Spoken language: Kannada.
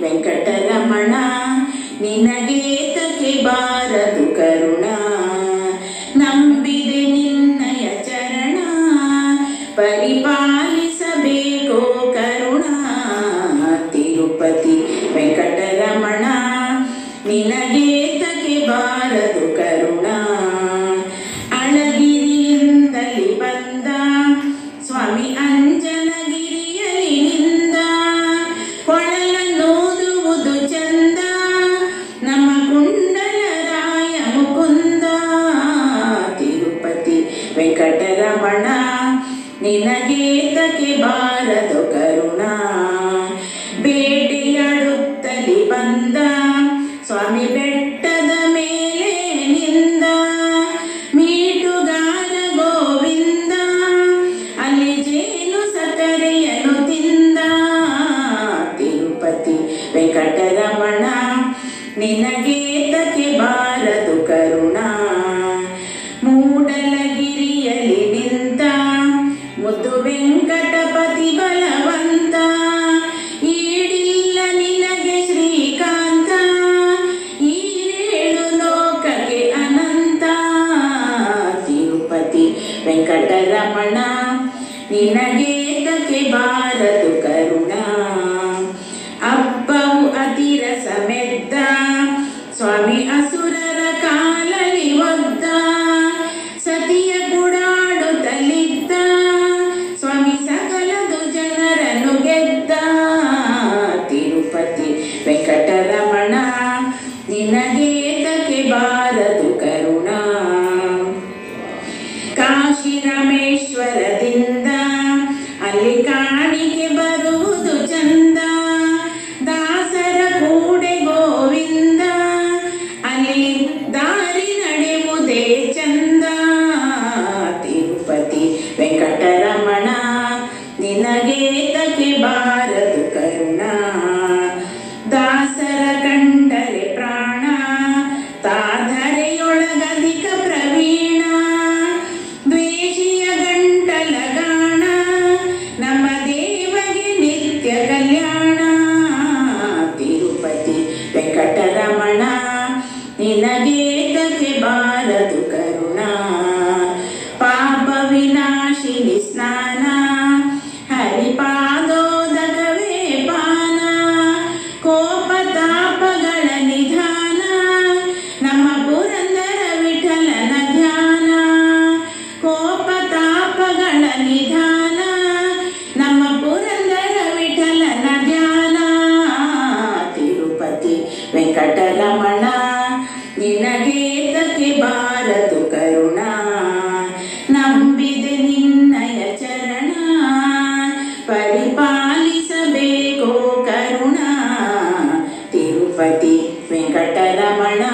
ವೆಂಕಟರಮಣ ನಿನಗೇತಕ್ಕೆ ಬಾರದು ಕರುಣ? ನಂಬಿದೆ ನಿನ್ನಯ ಚರಣ ಪರಿಪಾಲಿಸಬೇಕೋ ನಿನಗೇತಕ್ಕೆ ಬಾರದು ಕರುಣ. ಬೇಟೆಯಾಡುತ್ತಲಿ ಬಂದ. ಸ್ವಾಮಿ ಬೆಟ್ಟದ ಮೇಲೆ ನಿಂದ. ಮೀಟುಗಾರ ಗೋವಿಂದ. ಅಲ್ಲಿ ಜೇನು ಸಕರೆಯನ್ನು ತಿಂದ. ತಿರುಪತಿ ವೆಂಕಟರಮಣ ನಿನಗೇತಕ್ಕೆ ವೆಂಕಟರಮಣ ನಿನಗೇತಕ್ಕೆ ಬಾರದು ಕರುಣ. ಅಪ್ಪವು ಅತಿರ ಸಮೆದ್ದ ಸ್ವಾಮಿ ಅಸುರರ ವೆಂಕಟರಮಣ ನಿನಗೇತಕ್ಕೆ ಬಾರದು ಕರುಣ. ದಾಸರ ಕಂಡರೆ ಪ್ರಾಣ, ತಾಧರೆಯೊಳಗಧಿಕ ಪ್ರವೀಣ. ದ್ವೇಷಿಯ ಗಂಟಲ ಗಾಣ, ನಮ್ಮ ದೇವಗೆ ನಿತ್ಯ ಕಲ್ಯಾಣ. ತಿರುಪತಿ ವೆಂಕಟರಮಣ ನಿನಗೇತಕ್ಕೆ ಬಾರದು ವೆಂಕಟರಮಣ ನಿನಗೇತಕ್ಕೆ ಬಾರದು ಕರುಣ. ನಂಬಿದೆ ನಿನ್ನಯ ಚರಣ ಪರಿಪಾಲಿಸಬೇಕೋ ಕರುಣ. ತಿರುಪತಿ ವೆಂಕಟರಮಣ